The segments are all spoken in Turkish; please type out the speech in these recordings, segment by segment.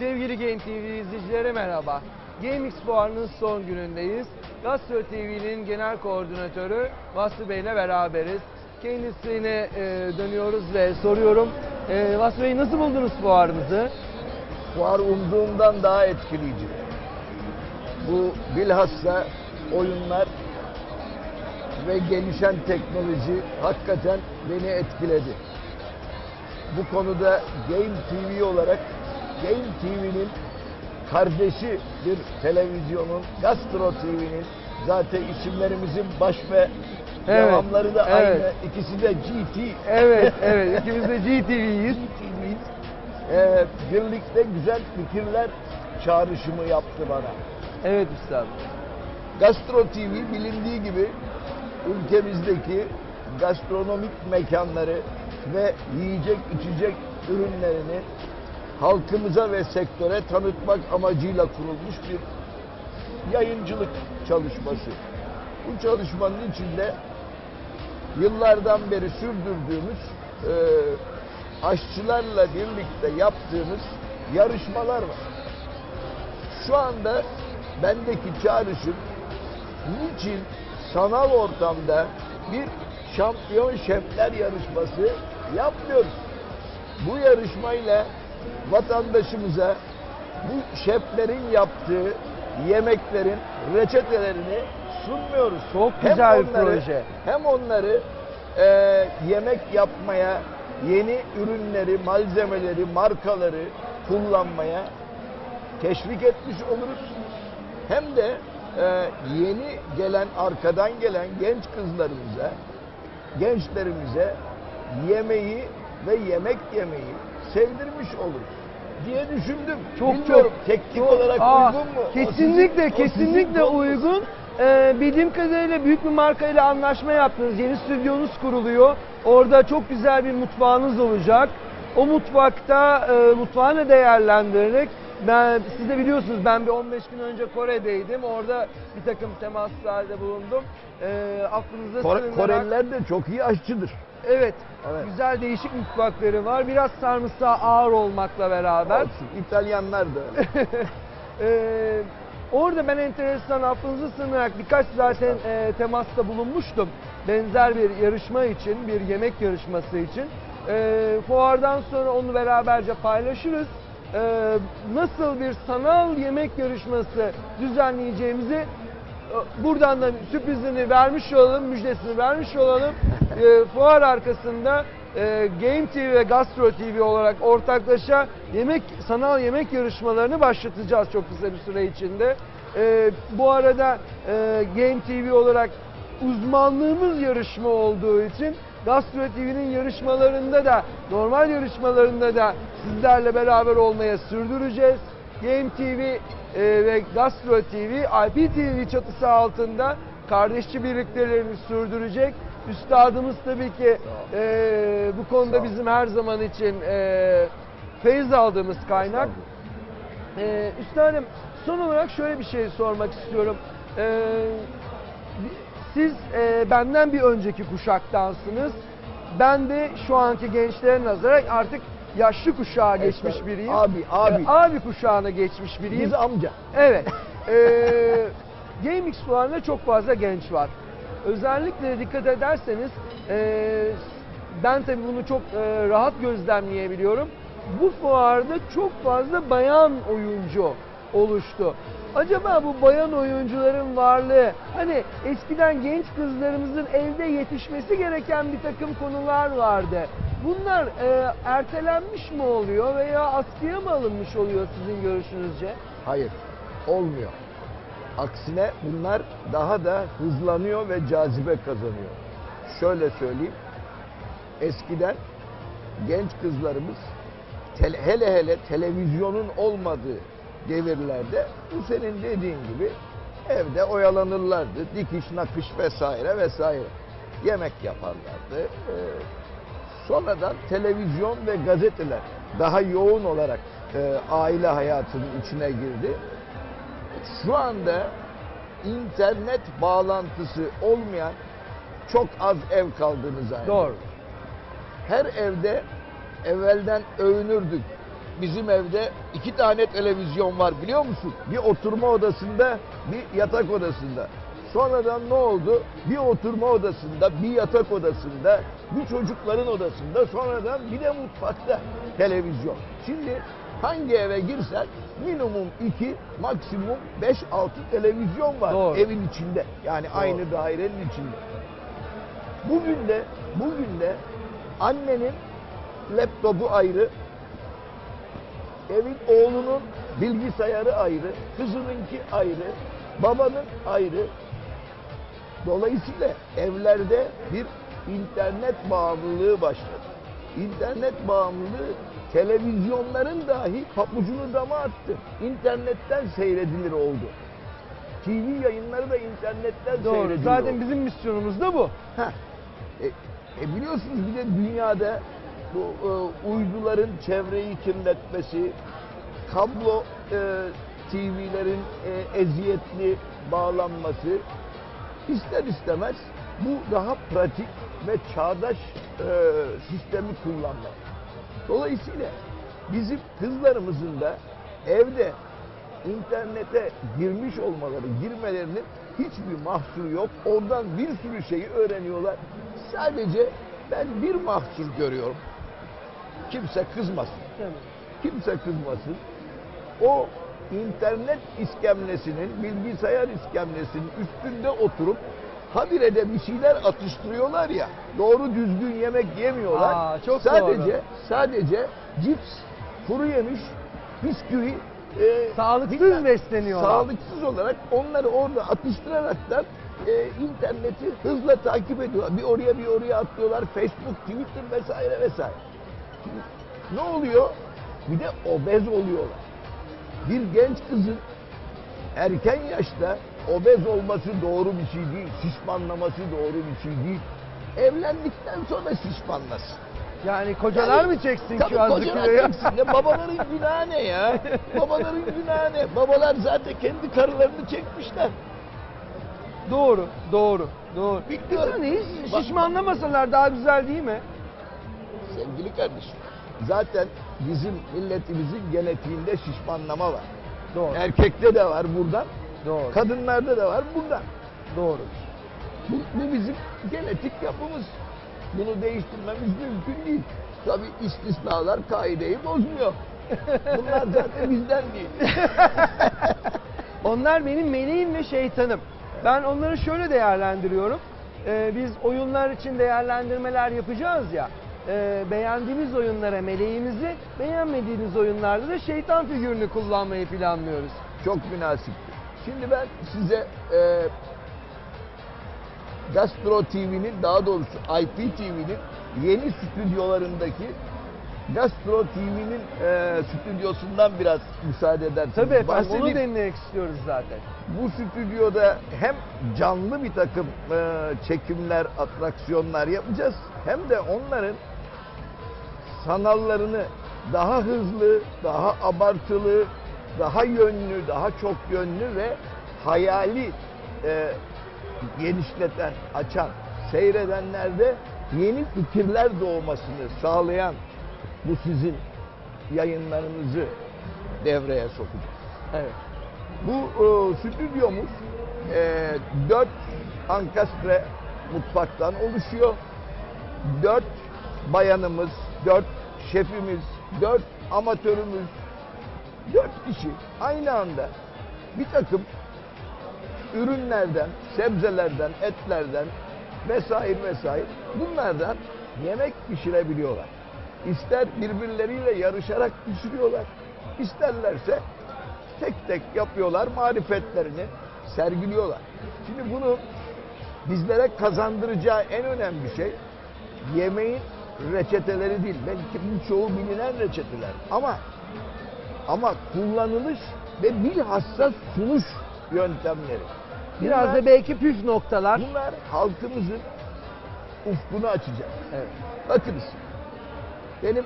Sevgili Game TV izleyicileri merhaba. GameX Fuarı'nın son günündeyiz. Gastro TV'nin genel koordinatörü Vasfi Bey ile beraberiz. Kendisine e, dönüyoruz ve soruyorum. E, Vasfi Bey nasıl buldunuz fuarımızı? Fuar umduğumdan daha etkileyici. Bu bilhassa oyunlar ve gelişen teknoloji hakikaten beni etkiledi. Bu konuda Game TV olarak Game TV'nin kardeşi bir televizyonun Gastro TV'nin zaten isimlerimizin baş ve Evet, devamları da evet. aynı. İkisi de GT. Evet, evet. İkimiz de GTV'yiz. TV'yiz. Ee, birlikte güzel fikirler çağrışımı yaptı bana. Evet üstad. Gastro TV bilindiği gibi ülkemizdeki gastronomik mekanları ve yiyecek içecek ürünlerini halkımıza ve sektöre tanıtmak amacıyla kurulmuş bir yayıncılık çalışması. Bu çalışmanın içinde yıllardan beri sürdürdüğümüz e, aşçılarla birlikte yaptığımız yarışmalar var. Şu anda bendeki çağrışım niçin sanal ortamda bir şampiyon şefler yarışması yapmıyoruz? Bu yarışmayla vatandaşımıza bu şeflerin yaptığı yemeklerin reçetelerini sunmuyoruz. Çok Hem güzel bir onları- proje. Hem onları e, yemek yapmaya, yeni ürünleri, malzemeleri, markaları kullanmaya teşvik etmiş oluruz. Hem de e, yeni gelen, arkadan gelen genç kızlarımıza, gençlerimize yemeği ve yemek yemeyi sevdirmiş oluruz diye düşündüm. Çok Bilmiyorum, çok teknik çok- olarak Aa, uygun mu? Kesinlikle sizin- o sizin kesinlikle uygun. Ee, bildiğim kadarıyla büyük bir markayla anlaşma yaptınız. Yeni stüdyonuz kuruluyor. Orada çok güzel bir mutfağınız olacak. O mutfakta e, mutfağını değerlendirerek ben siz de biliyorsunuz ben bir 15 gün önce Kore'deydim. Orada bir takım temaslarda bulundum. Ee, aklınıza Kore- sığınarak- Koreliler de çok iyi aşçıdır. Evet, Evet. Güzel değişik mutfakları var. Biraz sarımsağı ağır olmakla beraber. Olsun, İtalyanlar da öyle. Ee, orada ben enteresan affınızı sığınarak birkaç zaten e, temasta bulunmuştum. Benzer bir yarışma için, bir yemek yarışması için. Ee, fuardan sonra onu beraberce paylaşırız. Ee, nasıl bir sanal yemek yarışması düzenleyeceğimizi e, buradan da sürprizini vermiş olalım, müjdesini vermiş olalım. Ee, fuar arkasında e, Game TV ve Gastro TV olarak ortaklaşa yemek sanal yemek yarışmalarını başlatacağız çok kısa bir süre içinde. Ee, bu arada e, Game TV olarak uzmanlığımız yarışma olduğu için Gastro TV'nin yarışmalarında da normal yarışmalarında da sizlerle beraber olmaya sürdüreceğiz. Game TV e, ve Gastro TV IPTV çatısı altında kardeşçi birliktelerini sürdürecek. Üstadımız tabii ki e, bu konuda bizim her zaman için e, feyiz aldığımız kaynak. Ee, üstadım son olarak şöyle bir şey sormak istiyorum. Ee, siz e, benden bir önceki kuşaktansınız. Ben de şu anki gençlere nazaran artık yaşlı kuşağa geçmiş biriyim. Abi, abi. Ee, abi kuşağına geçmiş biriyim. Biz amca. Evet. Ee, GameX fuarında çok fazla genç var. Özellikle dikkat ederseniz ee, ben tabii bunu çok ee, rahat gözlemleyebiliyorum. Bu fuarda çok fazla bayan oyuncu oluştu. Acaba bu bayan oyuncuların varlığı hani eskiden genç kızlarımızın evde yetişmesi gereken bir takım konular vardı. Bunlar ee, ertelenmiş mi oluyor veya askıya mı alınmış oluyor sizin görüşünüzce? Hayır, olmuyor. Aksine bunlar daha da hızlanıyor ve cazibe kazanıyor. Şöyle söyleyeyim. Eskiden genç kızlarımız hele hele televizyonun olmadığı devirlerde bu senin dediğin gibi evde oyalanırlardı. Dikiş, nakış vesaire vesaire. Yemek yaparlardı. Ee, sonradan televizyon ve gazeteler daha yoğun olarak e, aile hayatının içine girdi. Şu anda internet bağlantısı olmayan çok az ev kaldığını zannediyorum. Doğru. Her evde evvelden övünürdük. Bizim evde iki tane televizyon var biliyor musun? Bir oturma odasında, bir yatak odasında. Sonradan ne oldu? Bir oturma odasında, bir yatak odasında, bir çocukların odasında, sonradan bir de mutfakta televizyon. Şimdi hangi eve girsen minimum iki, maksimum beş, altı televizyon var Doğru. evin içinde. Yani aynı dairenin içinde. Bugün de bugün de annenin laptopu ayrı, evin oğlunun bilgisayarı ayrı, kızınınki ayrı, babanın ayrı. Dolayısıyla evlerde bir internet bağımlılığı başladı. İnternet bağımlılığı televizyonların dahi papucunu dama attı. İnternetten seyredilir oldu. TV yayınları da internetten Doğru. seyredilir Zaten oldu. bizim misyonumuz da bu. Heh. E, e biliyorsunuz bir de dünyada bu e, uyduların çevreyi kirletmesi, kablo e, TV'lerin e, eziyetli bağlanması ister istemez bu daha pratik ve çağdaş e, sistemi kullanmak. Dolayısıyla bizim kızlarımızın da evde internete girmiş olmaları, girmelerinin hiçbir mahsuru yok. Oradan bir sürü şeyi öğreniyorlar. Sadece ben bir mahsur görüyorum. Kimse kızmasın. Kimse kızmasın. O internet iskemlesinin, bilgisayar iskemlesinin üstünde oturup habire de bir şeyler atıştırıyorlar ya. Doğru düzgün yemek yemiyorlar. Aa, çok sadece doğru. sadece cips, kuru yemiş, bisküvi e, Sağlıksız besleniyorlar. Sağlıksız olarak onları orada atıştıraraktan e, interneti hızla takip ediyorlar. Bir oraya bir oraya atlıyorlar. Facebook, Twitter vesaire vesaire. Ne oluyor? Bir de obez oluyorlar. Bir genç kızın erken yaşta obez olması doğru bir şey değil. Şişmanlaması doğru bir şey değil. Evlendikten sonra şişmanlasın. Yani kocalar Yani, mı çeksin tabii şu azı kocalar kiloyu? çeksin de babaların günahı ne ya? Babaların günahı ne? Babalar zaten kendi karılarını çekmişler. Doğru, doğru, doğru. Bilmiyorum. Şişmanlamasalar daha güzel değil mi? Sevgili kardeşim, zaten bizim milletimizin genetiğinde şişmanlama var. Doğru, Erkekte de var buradan, doğru, kadınlarda da var buradan. doğru. Bu, bu bizim genetik yapımız. Bunu değiştirmemiz mümkün değil. Tabii istisnalar kaideyi bozmuyor. Bunlar zaten bizden değil. Onlar benim meleğim ve şeytanım. Ben onları şöyle değerlendiriyorum. Ee, biz oyunlar için değerlendirmeler yapacağız ya. Ee, beğendiğimiz oyunlara meleğimizi, beğenmediğimiz oyunlarda da şeytan figürünü kullanmayı planlıyoruz. Çok münasip. Şimdi ben size e, Gastro TV'nin daha doğrusu IPTV'nin yeni stüdyolarındaki Gastro TV'nin e, stüdyosundan biraz müsaade ederseniz Tabii efendim onu dinlemek istiyoruz zaten. Bu stüdyoda hem canlı bir takım e, çekimler, atraksiyonlar yapacağız hem de onların sanallarını daha hızlı, daha abartılı, daha yönlü, daha çok yönlü ve hayali e, genişleten, açan, seyredenlerde yeni fikirler doğmasını sağlayan bu sizin yayınlarınızı devreye sokacağız. Evet. Bu e, stüdyomuz e, 4 ankastre mutfaktan oluşuyor. 4 bayanımız, 4 şefimiz, 4 amatörümüz, 4 kişi aynı anda bir takım ürünlerden, sebzelerden, etlerden vesaire vesaire bunlardan yemek pişirebiliyorlar. İster birbirleriyle yarışarak pişiriyorlar, isterlerse tek tek yapıyorlar, marifetlerini sergiliyorlar. Şimdi bunu bizlere kazandıracağı en önemli şey yemeğin reçeteleri değil. Belki birçoğu bilinen reçeteler. Ama ama kullanılış ve bilhassa sunuş yöntemleri. Biraz Bunlar- da belki püf noktalar. Bunlar halkımızın ufkunu açacak. Evet. Bakınız, benim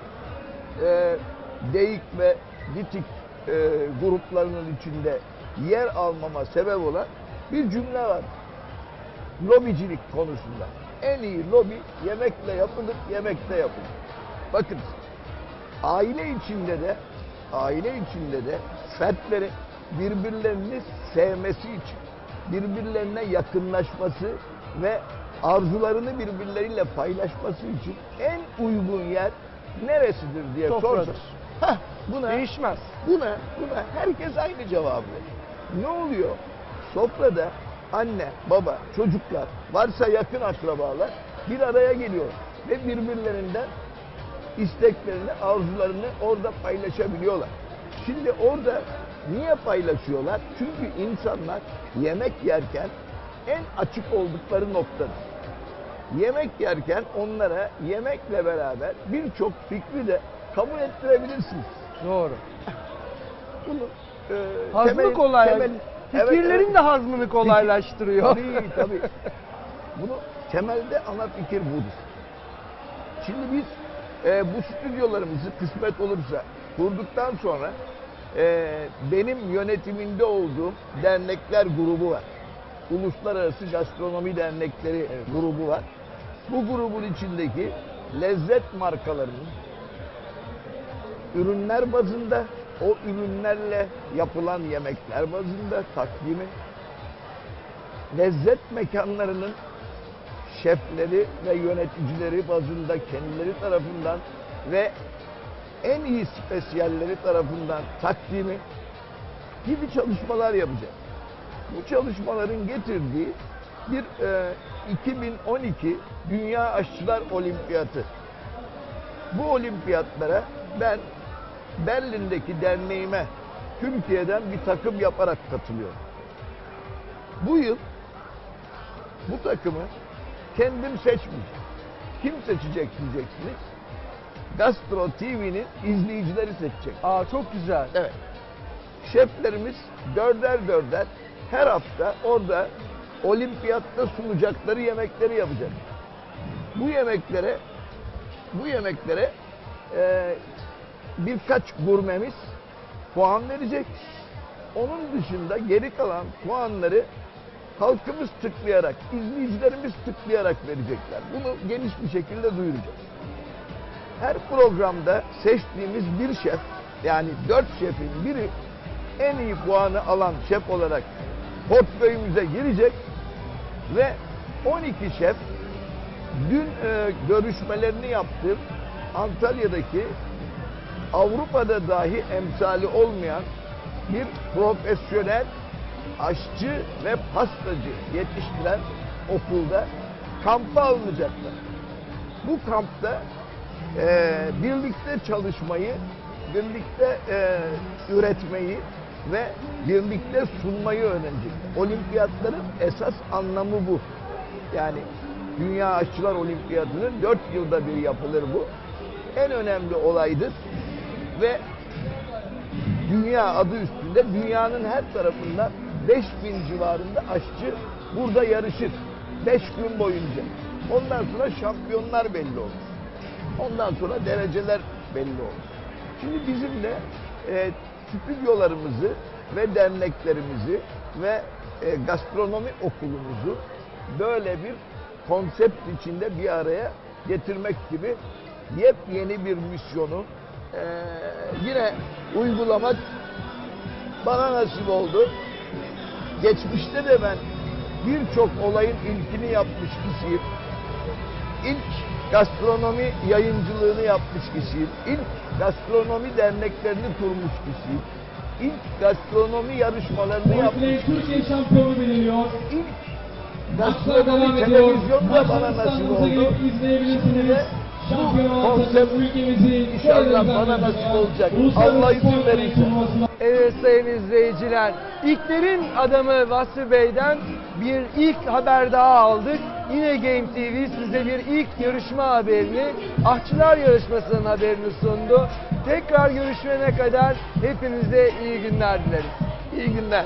e, DEİK ve DİTİK e, gruplarının içinde yer almama sebep olan bir cümle var. Lobicilik konusunda. En iyi lobi yemekle yapılır, yemekte yapılır. Bakınız, aile içinde de aile içinde de fertlerin birbirlerini sevmesi için, birbirlerine yakınlaşması ve arzularını birbirleriyle paylaşması için en uygun yer neresidir diye Sofradır. sorsak. Heh, buna, Değişmez. buna, buna herkes aynı cevabı veriyor. Ne oluyor? Sofrada anne, baba, çocuklar, varsa yakın akrabalar bir araya geliyor ve birbirlerinden isteklerini, arzularını orada paylaşabiliyorlar. Şimdi orada niye paylaşıyorlar? Çünkü insanlar yemek yerken en açık oldukları noktadır. Yemek yerken onlara yemekle beraber birçok fikri de kabul ettirebilirsiniz. Doğru. Bunu e, temel- kolay. temel- Evet, Fikirlerin evet. de hazmını kolaylaştırıyor. Tabii tabii. Bunu temelde ana fikir budur. Şimdi biz e, bu stüdyolarımızı kısmet olursa kurduktan sonra e, benim yönetiminde olduğum dernekler grubu var. Uluslararası Gastronomi Dernekleri grubu var. Bu grubun içindeki lezzet markalarının ürünler bazında, o ürünlerle yapılan yemekler bazında takdimi, lezzet mekanlarının şefleri ve yöneticileri bazında kendileri tarafından ve en iyi spesiyalleri tarafından takdimi gibi çalışmalar yapacağız. Bu çalışmaların getirdiği bir e, 2012 Dünya Aşçılar Olimpiyatı. Bu olimpiyatlara ben Berlin'deki derneğime Türkiye'den bir takım yaparak katılıyorum. Bu yıl bu takımı kendim seçmeyeceğim. Kim seçecek diyeceksiniz. Gastro TV'nin izleyicileri seçecek. Aa çok güzel. Evet. Şeflerimiz dörder dörder her hafta orada olimpiyatta sunacakları yemekleri yapacak. Bu yemeklere bu yemeklere e, birkaç gurmemiz puan verecek. Onun dışında geri kalan puanları halkımız tıklayarak, izleyicilerimiz tıklayarak verecekler. Bunu geniş bir şekilde duyuracağız. Her programda seçtiğimiz bir şef, yani dört şefin biri en iyi puanı alan şef olarak portföyümüze girecek ve 12 şef dün e, görüşmelerini yaptığım Antalya'daki Avrupa'da dahi emsali olmayan bir profesyonel aşçı ve pastacı yetiştiren okulda kampa alınacaklar. Bu kampta e, birlikte çalışmayı, birlikte e, üretmeyi ve birlikte sunmayı öğrenecekler. Olimpiyatların esas anlamı bu. Yani Dünya Aşçılar Olimpiyatı'nın dört yılda bir yapılır bu. En önemli olaydır ve dünya adı üstünde dünyanın her tarafından 5000 civarında aşçı burada yarışır. 5 gün boyunca. Ondan sonra şampiyonlar belli olur. Ondan sonra dereceler belli olur. Şimdi bizim de e, stüdyolarımızı ve derneklerimizi ve e, gastronomi okulumuzu böyle bir konsept içinde bir araya getirmek gibi yepyeni bir misyonu yine uygulamak bana nasip oldu. Geçmişte de ben birçok olayın ilkini yapmış kişiyim. İlk gastronomi yayıncılığını yapmış kişiyim. İlk gastronomi derneklerini kurmuş kişiyim. İlk gastronomi yarışmalarını yapmış Boyfriend Türkiye şampiyonu belirliyor. İlk gastronomi ediyor. televizyonda bana nasip oldu. Şimdi de bu konsept inşallah bana nasip olacak. Allah izin verirse. Evet sayın izleyiciler, ilklerin adamı Vasfi Bey'den bir ilk haber daha aldık. Yine Game TV size bir ilk yarışma haberini, aşçılar yarışmasının haberini sundu. Tekrar görüşene kadar hepinize iyi günler dileriz. İyi günler.